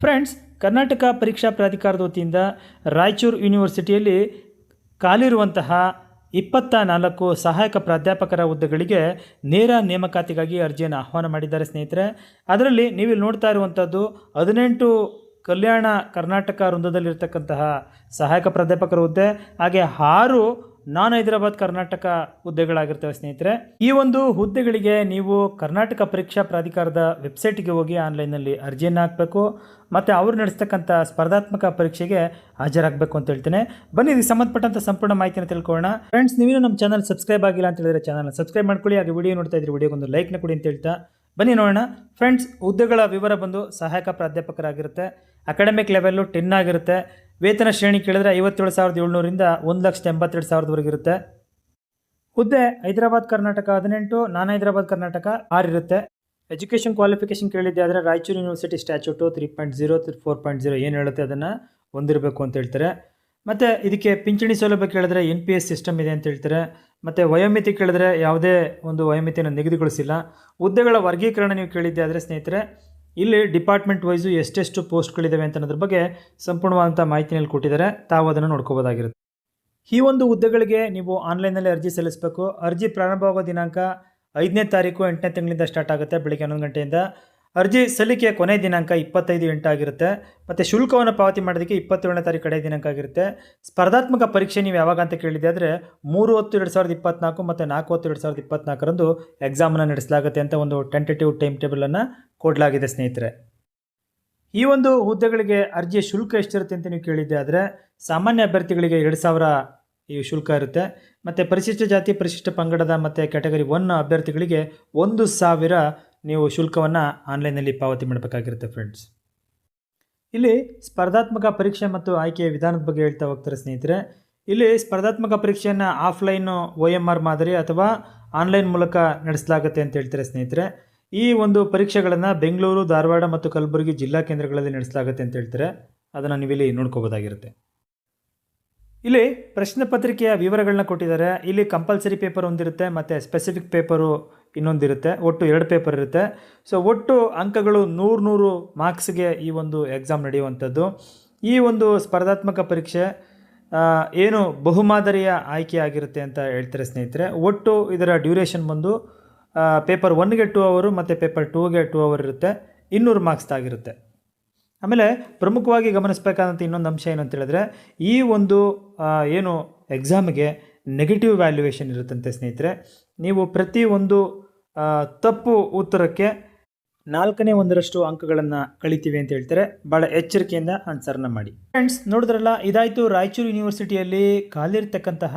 Friends Karnataka ಪರೀಕ್ಷಾ ಪ್ರಾಧಿಕಾರದ ವತಿಯಿಂದ ರಾಯಚೂರು ಯೂನಿವರ್ಸಿಟಿಯಲ್ಲಿ ಕಾಲಿರುವಂತಹ ಇಪ್ಪತ್ತ ನಾಲ್ಕು ಸಹಾಯಕ ಪ್ರಾಧ್ಯಾಪಕರ ಹುದ್ದೆಗಳಿಗೆ ನೇರ ನೇಮಕಾತಿಗಾಗಿ ಅರ್ಜಿಯನ್ನು ಆಹ್ವಾನ ಮಾಡಿದ್ದಾರೆ ಸ್ನೇಹಿತರೆ. ಅದರಲ್ಲಿ ನೀವು ಇಲ್ಲಿ ನೋಡ್ತಾ ಇರುವಂಥದ್ದು ಹದಿನೆಂಟು ಕಲ್ಯಾಣ ಕರ್ನಾಟಕ ವೃಂದದಲ್ಲಿರ್ತಕ್ಕಂತಹ ಸಹಾಯಕ ಪ್ರಾಧ್ಯಾಪಕರ ಹುದ್ದೆ, ಹಾಗೆ ಆರು ನಾನ್ ಹೈದರಾಬಾದ್ ಕರ್ನಾಟಕ ಹುದ್ದೆಗಳಾಗಿರ್ತವೆ ಸ್ನೇಹಿತರೆ. ಈ ಒಂದು ಹುದ್ದೆಗಳಿಗೆ ನೀವು ಕರ್ನಾಟಕ ಪರೀಕ್ಷಾ ಪ್ರಾಧಿಕಾರದ ವೆಬ್ಸೈಟ್ಗೆ ಹೋಗಿ ಆನ್ಲೈನ್ನಲ್ಲಿ ಅರ್ಜಿಯನ್ನು ಹಾಕಬೇಕು, ಮತ್ತು ಅವರು ನಡೆಸ್ತಕ್ಕಂಥ ಸ್ಪರ್ಧಾತ್ಮಕ ಪರೀಕ್ಷೆಗೆ ಹಾಜರಾಗಬೇಕು ಅಂತ ಹೇಳ್ತೇನೆ. ಬನ್ನಿ, ಇದಕ್ಕೆ ಸಂಬಂಧಪಟ್ಟಂಥ ಸಂಪೂರ್ಣ ಮಾಹಿತಿನ ತಿಳ್ಕೊಳ್ಳೋಣ. ಫ್ರೆಂಡ್ಸ್ ನೀವೇನು ನಮ್ಮ ಚಾನಲ್ ಸಬ್ಸ್ಕ್ರೈಬ್ ಆಗಿಲ್ಲ ಅಂತ ಹೇಳಿದ್ರೆ ಚಾನಲ್ ಸಬ್ಸ್ಕ್ರೈಬ್ ಮಾಡ್ಕೊಳ್ಳಿ, ಹಾಗೆ ವಿಡಿಯೋ ನೋಡ್ತಾ ಇದ್ರೆ ವಿಡಿಯೋಗೊಂದು ಲೈಕ್ನ ಕೊಡಿ ಅಂತ ಹೇಳ್ತಾ. ಬನ್ನಿ, ನೋಡೋಣ. ಫ್ರೆಂಡ್ಸ್ ಹುದ್ದೆಗಳ ವಿವರ ಬಂದು ಸಹಾಯಕ ಪ್ರಾಧ್ಯಾಪಕರಾಗಿರುತ್ತೆ. ಅಕಾಡೆಮಿಕ್ ಲೆವೆಲ್ಲು ಟೆನ್ ಆಗಿರುತ್ತೆ. ವೇತನ ಶ್ರೇಣಿ ಕೇಳಿದ್ರೆ ಐವತ್ತೇಳು ಸಾವಿರದ ಏಳ್ನೂರಿಂದ ಒಂದು ಲಕ್ಷದ ಎಂಬತ್ತೆರಡು ಸಾವಿರದವರೆಗೆ ಇರುತ್ತೆ. ಹುದ್ದೆ ಹೈದರಾಬಾದ್ ಕರ್ನಾಟಕ ಹದಿನೆಂಟು, ನಾನ್ ಹೈದರಾಬಾದ್ ಕರ್ನಾಟಕ ಆರು ಇರುತ್ತೆ. ಎಜುಕೇಷನ್ ಕ್ವಾಲಿಫಿಕೇಷನ್ ಕೇಳಿದ್ದೆ, ಆದರೆ Raichur university statute three point zero three four point zero ಏನು ಹೇಳುತ್ತೆ ಅದನ್ನು ಹೊಂದಿರಬೇಕು ಅಂತ ಹೇಳ್ತಾರೆ. ಮತ್ತು ಇದಕ್ಕೆ ಪಿಂಚಣಿ ಸೌಲಭ್ಯ ಕೇಳಿದ್ರೆ ಎನ್ ಪಿ ಎಸ್ ಸಿಸ್ಟಮ್ ಇದೆ ಅಂತ ಹೇಳ್ತಾರೆ. ಮತ್ತು ವಯೋಮಿತಿ ಕೇಳಿದ್ರೆ ಯಾವುದೇ ಒಂದು ವಯೋಮಿತಿಯನ್ನು ನಿಗದಿಗೊಳಿಸಿಲ್ಲ. ಹುದ್ದೆಗಳ ವರ್ಗೀಕರಣ ನೀವು ಕೇಳಿದ್ದೆ, ಆದರೆ ಸ್ನೇಹಿತರೆ ಇಲ್ಲಿ ಡಿಪಾರ್ಟ್ಮೆಂಟ್ ವೈಸು ಎಷ್ಟೆಷ್ಟು ಪೋಸ್ಟ್ಗಳಿದ್ದಾವೆ ಅಂತ ಅನ್ನೋದ್ರ ಬಗ್ಗೆ ಸಂಪೂರ್ಣವಾದಂಥ ಮಾಹಿತಿನಲ್ಲಿ ಕೊಟ್ಟಿದ್ದಾರೆ. ತಾವು ಅದನ್ನು ನೋಡ್ಕೋಬೋದಾಗಿರುತ್ತೆ. ಈ ಒಂದು ಹುದ್ದೆಗಳಿಗೆ ನೀವು ಆನ್ಲೈನಲ್ಲಿ ಅರ್ಜಿ ಸಲ್ಲಿಸಬೇಕು. ಅರ್ಜಿ ಪ್ರಾರಂಭವಾಗೋ ದಿನಾಂಕ ಐದನೇ ತಾರೀಕು, ಎಂಟನೇ ತಿಂಗಳಿಂದ ಸ್ಟಾರ್ಟ್ ಆಗುತ್ತೆ. ಬೆಳಿಗ್ಗೆ ಹನ್ನೊಂದು ಗಂಟೆಯಿಂದ ಅರ್ಜಿ ಸಲ್ಲಿಕೆಯ ಕೊನೆ ದಿನಾಂಕ ಇಪ್ಪತ್ತೈದು ಎಂಟಾಗಿರುತ್ತೆ. ಮತ್ತು ಶುಲ್ಕವನ್ನು ಪಾವತಿ ಮಾಡೋದಕ್ಕೆ ಇಪ್ಪತ್ತೇಳನೇ ತಾರೀಕು ಕಡೆ ದಿನಾಂಕ ಆಗಿರುತ್ತೆ. ಸ್ಪರ್ಧಾತ್ಮಕ ಪರೀಕ್ಷೆ ನೀವು ಯಾವಾಗ ಅಂತ ಕೇಳಿದೆ ಆದರೆ ಮೂರು ಹೊತ್ತು ಎರಡು ಸಾವಿರದ ಇಪ್ಪತ್ನಾಲ್ಕು ಮತ್ತು ನಾಲ್ಕು ಹೊತ್ತು ಎರಡು ಸಾವಿರದ ಇಪ್ಪತ್ನಾಲ್ಕರಂದು ಎಕ್ಸಾಮನ್ನು ನಡೆಸಲಾಗುತ್ತೆ ಅಂತ ಒಂದು ಟೆಂಟೇಟಿವ್ ಟೈಮ್ ಟೇಬಲನ್ನು ಕೊಡಲಾಗಿದೆ ಸ್ನೇಹಿತರೆ. ಈ ಒಂದು ಹುದ್ದೆಗಳಿಗೆ ಅರ್ಜಿಯ ಶುಲ್ಕ ಎಷ್ಟಿರುತ್ತೆ ಅಂತ ನೀವು ಕೇಳಿದ್ದೆ ಆದರೆ ಸಾಮಾನ್ಯ ಅಭ್ಯರ್ಥಿಗಳಿಗೆ ಎರಡು ಸಾವಿರ ಈ ಶುಲ್ಕ ಇರುತ್ತೆ. ಮತ್ತು ಪರಿಶಿಷ್ಟ ಜಾತಿ, ಪರಿಶಿಷ್ಟ ಪಂಗಡದ ಮತ್ತು ಕ್ಯಾಟಗರಿ ಒನ್ ಅಭ್ಯರ್ಥಿಗಳಿಗೆ ಒಂದು ಸಾವಿರ ನೀವು ಶುಲ್ಕವನ್ನು ಆನ್ಲೈನಲ್ಲಿ ಪಾವತಿ ಮಾಡಬೇಕಾಗಿರುತ್ತೆ ಫ್ರೆಂಡ್ಸ್ ಇಲ್ಲಿ ಸ್ಪರ್ಧಾತ್ಮಕ ಪರೀಕ್ಷೆ ಮತ್ತು ಆಯ್ಕೆಯ ವಿಧಾನದ ಬಗ್ಗೆ ಹೇಳ್ತಾ ಹೋಗ್ತಾರೆ ಸ್ನೇಹಿತರೆ. ಇಲ್ಲಿ ಸ್ಪರ್ಧಾತ್ಮಕ ಪರೀಕ್ಷೆಯನ್ನು ಆಫ್ಲೈನು ಒ ಎಂ ಆರ್ ಮಾದರಿ ಅಥವಾ ಆನ್ಲೈನ್ ಮೂಲಕ ನಡೆಸಲಾಗುತ್ತೆ ಅಂತ ಹೇಳ್ತಾರೆ ಸ್ನೇಹಿತರೆ. ಈ ಒಂದು ಪರೀಕ್ಷೆಗಳನ್ನು ಬೆಂಗಳೂರು, ಧಾರವಾಡ ಮತ್ತು ಕಲಬುರಗಿ ಜಿಲ್ಲಾ ಕೇಂದ್ರಗಳಲ್ಲಿ ನಡೆಸಲಾಗುತ್ತೆ ಅಂತ ಹೇಳ್ತಾರೆ. ಅದನ್ನು ನೀವಿಲ್ಲಿ ನೋಡ್ಕೋಬೋದಾಗಿರುತ್ತೆ. ಇಲ್ಲಿ ಪ್ರಶ್ನೆ ಪತ್ರಿಕೆಯ ವಿವರಗಳನ್ನ ಕೊಟ್ಟಿದ್ದಾರೆ. ಇಲ್ಲಿ ಕಂಪಲ್ಸರಿ ಪೇಪರ್ ಒಂದಿರುತ್ತೆ, ಮತ್ತು ಸ್ಪೆಸಿಫಿಕ್ ಪೇಪರು ಇನ್ನೊಂದಿರುತ್ತೆ, ಒಟ್ಟು ಎರಡು ಪೇಪರ್ ಇರುತ್ತೆ. ಸೊ ಒಟ್ಟು ಅಂಕಗಳು ನೂರು ನೂರು ಮಾರ್ಕ್ಸ್ಗೆ ಈ ಒಂದು ಎಕ್ಸಾಮ್ ನಡೆಯುವಂಥದ್ದು. ಈ ಒಂದು ಸ್ಪರ್ಧಾತ್ಮಕ ಪರೀಕ್ಷೆ ಏನು ಬಹುಮಾದರಿಯ ಆಯ್ಕೆ ಆಗಿರುತ್ತೆ ಅಂತ ಹೇಳ್ತಾರೆ ಸ್ನೇಹಿತರೆ, ಒಟ್ಟು ಇದರ ಡ್ಯೂರೇಷನ್ ಬಂದು ಪೇಪರ್ ಒನ್ಗೆ ಟೂ ಅವರು ಮತ್ತು ಪೇಪರ್ ಟೂಗೆ ಟೂ ಅವರ್ ಇರುತ್ತೆ. ಇನ್ನೂರು ಮಾರ್ಕ್ಸ್ ಆಗಿರುತ್ತೆ ಆಮೇಲೆ ಪ್ರಮುಖವಾಗಿ ಗಮನಿಸಬೇಕಾದಂಥ ಇನ್ನೊಂದು ಅಂಶ ಏನು ಅಂತ ಹೇಳಿದ್ರೆ, ಈ ಒಂದು ಏನು ಎಕ್ಸಾಮ್ಗೆ ನೆಗೆಟಿವ್ ವ್ಯಾಲ್ಯೂಯೇಷನ್ ಇರುತ್ತಂತೆ ಸ್ನೇಹಿತರೆ. ನೀವು ಪ್ರತಿ ಒಂದು ತಪ್ಪು ಉತ್ತರಕ್ಕೆ ನಾಲ್ಕನೇ ಒಂದರಷ್ಟು ಅಂಕಗಳನ್ನು ಕಳಿತೀವಿ ಅಂತ ಹೇಳ್ತಾರೆ. ಭಾಳ ಎಚ್ಚರಿಕೆಯಿಂದ ಆನ್ಸರ್ನ ಮಾಡಿ. ಫ್ರೆಂಡ್ಸ್ ನೋಡಿದ್ರಲ್ಲ, ಇದಾಯಿತು. ರಾಯಚೂರು ಯೂನಿವರ್ಸಿಟಿಯಲ್ಲಿ ಖಾಲಿರ್ತಕ್ಕಂತಹ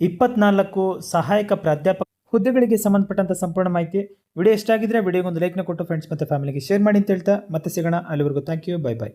ಇಪ್ಪತ್ನಾಲ್ಕು ಸಹಾಯಕ ಪ್ರಾಧ್ಯಾಪಕ ಹುದ್ದೆಗಳಿಗೆ ಸಂಬಂಧಪಟ್ಟಂಥ ಸಂಪೂರ್ಣ ಮಾಹಿತಿ. ವಿಡಿಯೋ ಇಷ್ಟ ಆಗಿದ್ರೆ ವಿಡಿಯೋಗೊಂದು ಲೈಕ್ನ ಕೊಟ್ಟು ಫ್ರೆಂಡ್ಸ್ ಮತ್ತು ಫ್ಯಾಮಿಲಿಗೆ ಶೇರ್ ಮಾಡಿ ಅಂತ ಹೇಳ್ತಾ, ಮತ್ತೆ ಸಿಗೋಣ. ಅಲ್ಲಿವರೆಗೂ ಥ್ಯಾಂಕ್ ಯು ಬೈ ಬಾಯ್